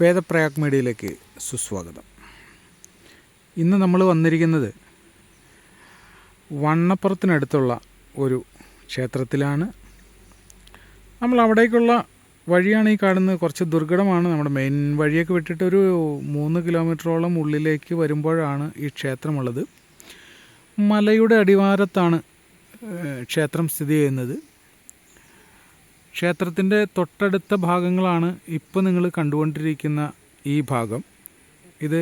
വേദപ്രയാഗ് മീഡിയയിലേക്ക് സുസ്വാഗതം. ഇന്ന് നമ്മൾ വന്നിരിക്കുന്നത് വണ്ണപ്പുറത്തിനടുത്തുള്ള ഒരു ക്ഷേത്രത്തിലാണ്. നമ്മൾ അവിടേക്കുള്ള വഴിയാണ് ഈ കാണുന്നത് കുറച്ച് ദുർഘടമാണ്. നമ്മുടെ മെയിൻ വഴിയൊക്കെ വിട്ടിട്ട് ഒരു മൂന്ന് കിലോമീറ്ററോളം ഉള്ളിലേക്ക് വരുമ്പോഴാണ് ഈ ക്ഷേത്രമുള്ളത്. മലയുടെ അടിവാരത്താണ് ക്ഷേത്രം സ്ഥിതി ചെയ്യുന്നത്. ക്ഷേത്രത്തിന്റെ തൊട്ടടുത്ത ഭാഗങ്ങളാണ് ഇപ്പോൾ നിങ്ങൾ കണ്ടുകൊണ്ടിരിക്കുന്ന ഈ ഭാഗം. ഇത്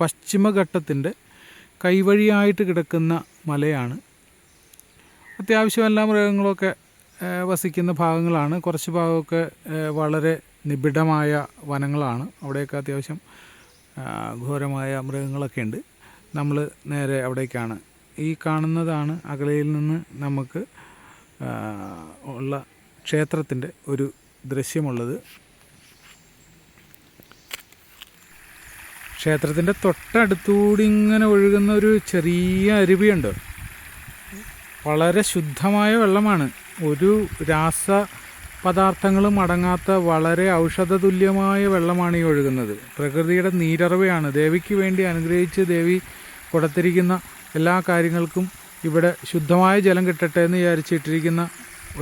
പശ്ചിമഘട്ടത്തിന്റെ കൈവഴിയായിട്ട് കിടക്കുന്ന മലയാണ്. അത്യാവശ്യം എല്ലാ മൃഗങ്ങളൊക്കെ വസിക്കുന്ന ഭാഗങ്ങളാണ്. കുറച്ച് ഭാഗമൊക്കെ വളരെ നിബിഡമായ വനങ്ങളാണ്. അവിടെയൊക്കെ അത്യാവശ്യം ഘോരമായ മൃഗങ്ങളൊക്കെ ഉണ്ട്. നമ്മൾ നേരെ അവിടേക്കാണ്. ഈ കാണുന്നതാണ് അകലയിൽ നിന്ന് നമുക്ക് ഉള്ള ക്ഷേത്രത്തിന്റെ ഒരു ദൃശ്യമുള്ളത്. ക്ഷേത്രത്തിന്റെ തൊട്ടടുത്തുകൂടി ഇങ്ങനെ ഒഴുകുന്ന ഒരു ചെറിയ അരുവിയുണ്ട്. വളരെ ശുദ്ധമായ വെള്ളമാണ്. ഒരു രാസ പദാർത്ഥങ്ങളും അടങ്ങാത്ത വളരെ ഔഷധതുല്യമായ വെള്ളമാണ് ഈ ഒഴുകുന്നത്. പ്രകൃതിയുടെ നീരറവയാണ്. ദേവിക്ക് വേണ്ടി അനുഗ്രഹിച്ച് ദേവി കൊടുത്തിരിക്കുന്ന എല്ലാ കാര്യങ്ങൾക്കും ഇവിടെ ശുദ്ധമായ ജലം കിട്ടട്ടെ എന്ന് വിചാരിച്ചിട്ടിരിക്കുന്ന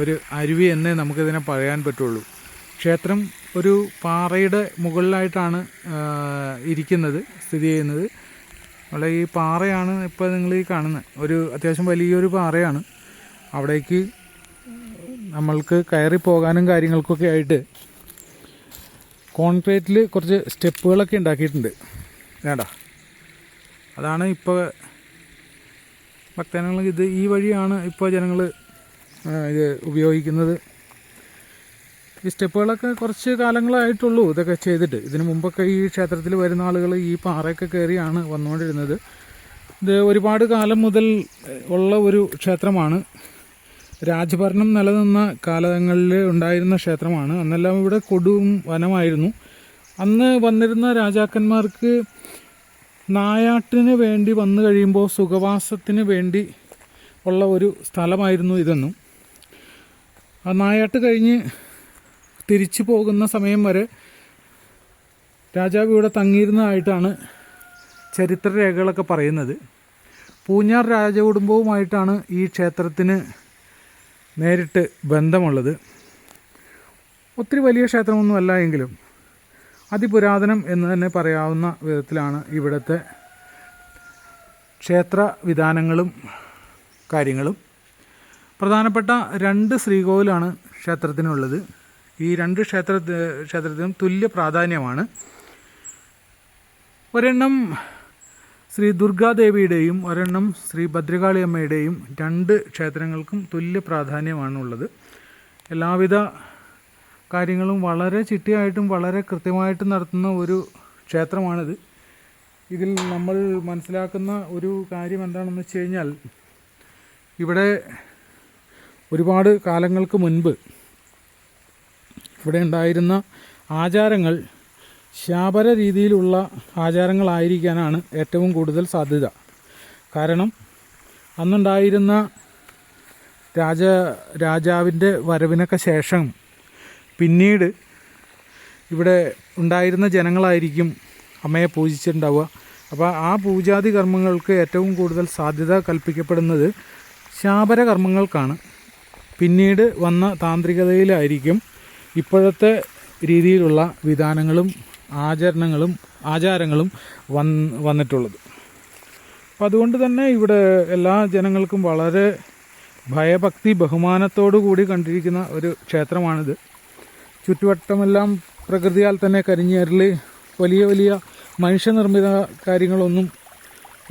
ഒരു അരുവി എന്നേ നമുക്കിതിനെ പറയാൻ പറ്റുള്ളൂ. ക്ഷേത്രം ഒരു പാറയുടെ മുകളിലായിട്ടാണ് ഇരിക്കുന്നത് സ്ഥിതി ചെയ്യുന്നത്. അവിടെ ഈ പാറയാണ് ഇപ്പോൾ നിങ്ങൾ ഈ കാണുന്നത് ഒരു അത്യാവശ്യം വലിയൊരു പാറയാണ്. അവിടേക്ക് നമ്മൾക്ക് കയറി പോകാനും കാര്യങ്ങൾക്കൊക്കെ ആയിട്ട് കോൺക്രീറ്റിൽ കുറച്ച് സ്റ്റെപ്പുകളൊക്കെ ഉണ്ടാക്കിയിട്ടുണ്ട്. വേണ്ട. അതാണ് ഇപ്പോൾ ഭക്തജനങ്ങൾ ഇത് ഈ വഴിയാണ് ഇപ്പോൾ ജനങ്ങൾ ഇത് ഉപയോഗിക്കുന്നത്. ഈ സ്റ്റെപ്പുകളൊക്കെ കുറച്ച് കാലങ്ങളായിട്ടുള്ളൂ ഇതൊക്കെ ചെയ്തിട്ട്. ഇതിനു മുമ്പൊക്കെ ഈ ക്ഷേത്രത്തിൽ വരുന്ന ആളുകൾ ഈ പാറയൊക്കെ കയറിയാണ് വന്നുകൊണ്ടിരുന്നത്. ഇത് ഒരുപാട് കാലം മുതൽ ഉള്ള ഒരു ക്ഷേത്രമാണ്. രാജഭരണം നിലനിന്ന കാലങ്ങളിൽ ഉണ്ടായിരുന്ന ക്ഷേത്രമാണ്. അന്നെല്ലാം ഇവിടെ കൊടും വനമായിരുന്നു. അന്ന് വന്നിരുന്ന രാജാക്കന്മാർക്ക് നായാട്ടിന് വേണ്ടി വന്നു കഴിയുമ്പോൾ സുഖവാസത്തിന് വേണ്ടി ഉള്ള ഒരു സ്ഥലമായിരുന്നു ഇതെന്നും. ആ നായാട്ട് കഴിഞ്ഞ് തിരിച്ചു പോകുന്ന സമയം വരെ രാജാവ് ഇവിടെ തങ്ങിയിരുന്നതായിട്ടാണ് ചരിത്രരേഖകളൊക്കെ പറയുന്നത്. പൂഞ്ഞാർ രാജകുടുംബവുമായിട്ടാണ് ഈ ക്ഷേത്രത്തിന് നേരിട്ട് ബന്ധമുള്ളത്. ഒത്തിരി വലിയ ക്ഷേത്രമൊന്നുമല്ല എങ്കിലും അതിപുരാതനം എന്ന് തന്നെ പറയാവുന്ന വിധത്തിലാണ് ഇവിടുത്തെ ക്ഷേത്ര വിധാനങ്ങളും കാര്യങ്ങളും. പ്രധാനപ്പെട്ട രണ്ട് ശ്രീകോവിലാണ് ക്ഷേത്രത്തിനുള്ളത്. ഈ രണ്ട് ക്ഷേത്ര ക്ഷേത്രത്തിനും തുല്യ പ്രാധാന്യമാണ്. ഒരെണ്ണം ശ്രീ ദുർഗാദേവിയുടെയും ഒരെണ്ണം ശ്രീ ഭദ്രകാളി അമ്മയുടെയും രണ്ട് ക്ഷേത്രങ്ങൾക്കും തുല്യ പ്രാധാന്യമാണുള്ളത്. എല്ലാവിധ കാര്യങ്ങളും വളരെ ചിട്ടിയായിട്ടും വളരെ കൃത്യമായിട്ടും നടത്തുന്ന ഒരു ക്ഷേത്രമാണിത്. ഇതിൽ നമ്മൾ മനസ്സിലാക്കുന്ന ഒരു കാര്യം എന്താണെന്ന് വെച്ച് കഴിഞ്ഞാൽ ഇവിടെ ഒരുപാട് കാലങ്ങൾക്ക് മുൻപ് ഇവിടെ ഉണ്ടായിരുന്ന ആചാരങ്ങൾ ശാപര രീതിയിലുള്ള ആചാരങ്ങളായിരിക്കാനാണ് ഏറ്റവും കൂടുതൽ സാധ്യത. കാരണം അന്നുണ്ടായിരുന്ന രാജ രാജാവിന്റെ വരവിനൊക്കെ ശേഷം പിന്നീട് ഇവിടെ ഉണ്ടായിരുന്ന ജനങ്ങളായിരിക്കും അമ്മയെ പൂജിച്ചിട്ടുണ്ടാവുക. അപ്പോൾ ആ പൂജാതി കർമ്മങ്ങൾക്ക് ഏറ്റവും കൂടുതൽ സാധ്യത കൽപ്പിക്കപ്പെടുന്നത് ശാപര കർമ്മങ്ങൾക്കാണ്. പിന്നീട് വന്ന താന്ത്രികതയിലായിരിക്കും ഇപ്പോഴത്തെ രീതിയിലുള്ള വിധാനങ്ങളും ആചരണങ്ങളും ആചാരങ്ങളും വന്ന് വന്നിട്ടുള്ളത്. അപ്പം അതുകൊണ്ട് തന്നെ ഇവിടെ എല്ലാ ജനങ്ങൾക്കും വളരെ ഭയഭക്തി ബഹുമാനത്തോടു കൂടി കണ്ടിരിക്കുന്ന ഒരു ക്ഷേത്രമാണിത്. ചുറ്റുവട്ടമെല്ലാം പ്രകൃതിയാൽ തന്നെ കരിഞ്ഞേറിൽ വലിയ വലിയ മനുഷ്യനിർമ്മിത കാര്യങ്ങളൊന്നും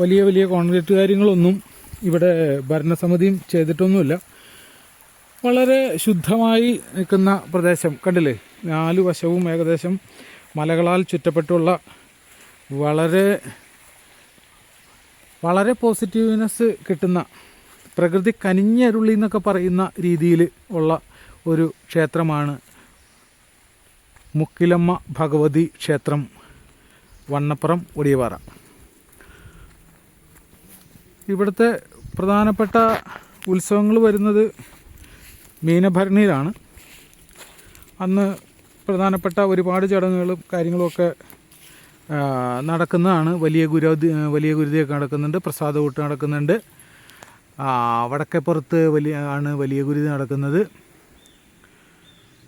വലിയ വലിയ കോൺക്രീറ്റ് കാര്യങ്ങളൊന്നും ഇവിടെ ഭരണസമിതിയും ചെയ്തിട്ടൊന്നുമില്ല. വളരെ ശുദ്ധമായി നിൽക്കുന്ന പ്രദേശം കണ്ടില്ലേ? നാല് വശവും ഏകദേശം മലകളാൽ ചുറ്റപ്പെട്ടുള്ള വളരെ വളരെ പോസിറ്റീവ്നെസ് കിട്ടുന്ന പ്രകൃതി കനിഞ്ഞരുളി എന്നൊക്കെ പറയുന്ന രീതിയിൽ ഉള്ള ഒരു ക്ഷേത്രമാണ് മുക്കിലമ്മ ഭഗവതി ക്ഷേത്രം വണ്ണപ്പുറം ഒടിയപാറ ഇവിടുത്തെ പ്രധാനപ്പെട്ട ഉത്സവങ്ങൾ വരുന്നത് മീനഭരണിയിലാണ്. അന്ന് പ്രധാനപ്പെട്ട ഒരുപാട് ചടങ്ങുകളും കാര്യങ്ങളുമൊക്കെ നടക്കുന്നതാണ്. വലിയ ഗുരുതി വലിയ ഗുരുതിയൊക്കെ നടക്കുന്നുണ്ട്. പ്രസാദ കൂട്ട് നടക്കുന്നുണ്ട്. വടക്കേപ്പുറത്ത് വലിയ ആണ് വലിയ ഗുരുതി നടക്കുന്നത്.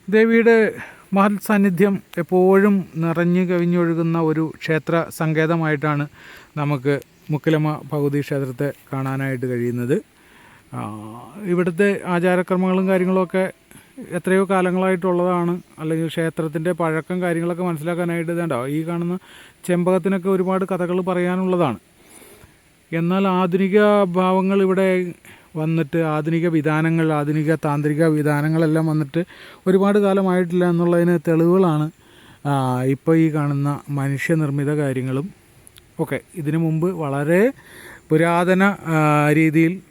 ദേവിയുടെ മഹൽ സാന്നിധ്യം എപ്പോഴും നിറഞ്ഞു കവിഞ്ഞൊഴുകുന്ന ഒരു ക്ഷേത്ര സങ്കേതമായിട്ടാണ് നമുക്ക് മുക്കിലമ്മ ഭഗവതി ക്ഷേത്രത്തെ കാണാനായിട്ട് കഴിയുന്നത്. ഇവിടുത്തെ ആചാരക്രമങ്ങളും കാര്യങ്ങളൊക്കെ എത്രയോ കാലങ്ങളായിട്ടുള്ളതാണ്. അല്ലെങ്കിൽ ക്ഷേത്രത്തിന്റെ പഴക്കം കാര്യങ്ങളൊക്കെ മനസ്സിലാക്കാനായിട്ട് ഇതേണ്ടോ? ഈ കാണുന്ന ചെമ്പകത്തിനൊക്കെ ഒരുപാട് കഥകൾ പറയാനുള്ളതാണ്. എന്നാൽ ആധുനിക ഭാവങ്ങൾ ഇവിടെ വന്നിട്ട് ആധുനിക വിധാനങ്ങൾ ആധുനിക താന്ത്രിക വിധാനങ്ങളെല്ലാം വന്നിട്ട് ഒരുപാട് കാലമായിട്ടില്ല എന്നുള്ളതിന് തെളിവുകളാണ് ഇപ്പോൾ ഈ കാണുന്ന മനുഷ്യനിർമ്മിത കാര്യങ്ങളും ഒക്കെ. ഇതിനു മുമ്പ് വളരെ പുരാതന രീതിയിൽ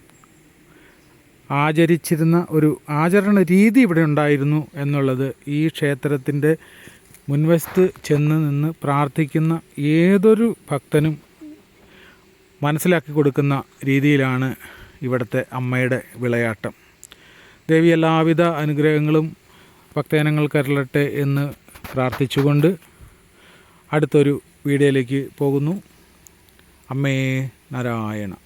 ആചരിച്ചിരുന്ന ഒരു ആചരണ രീതി ഇവിടെ ഉണ്ടായിരുന്നു എന്നുള്ളത് ഈ ക്ഷേത്രത്തിന്റെ മുൻവശത്ത് ചെന്ന് നിന്ന് പ്രാർത്ഥിക്കുന്ന ഏതൊരു ഭക്തനും മനസ്സിലാക്കി കൊടുക്കുന്ന രീതിയിലാണ് ഇവിടുത്തെ അമ്മയുടെ വിളയാട്ടം. ദേവി എല്ലാവിധ അനുഗ്രഹങ്ങളും ഭക്തജനങ്ങൾ കരളട്ടെ എന്ന് പ്രാർത്ഥിച്ചുകൊണ്ട് അടുത്തൊരു വീഡിയോയിലേക്ക് പോകുന്നു. അമ്മേ നാരായണ.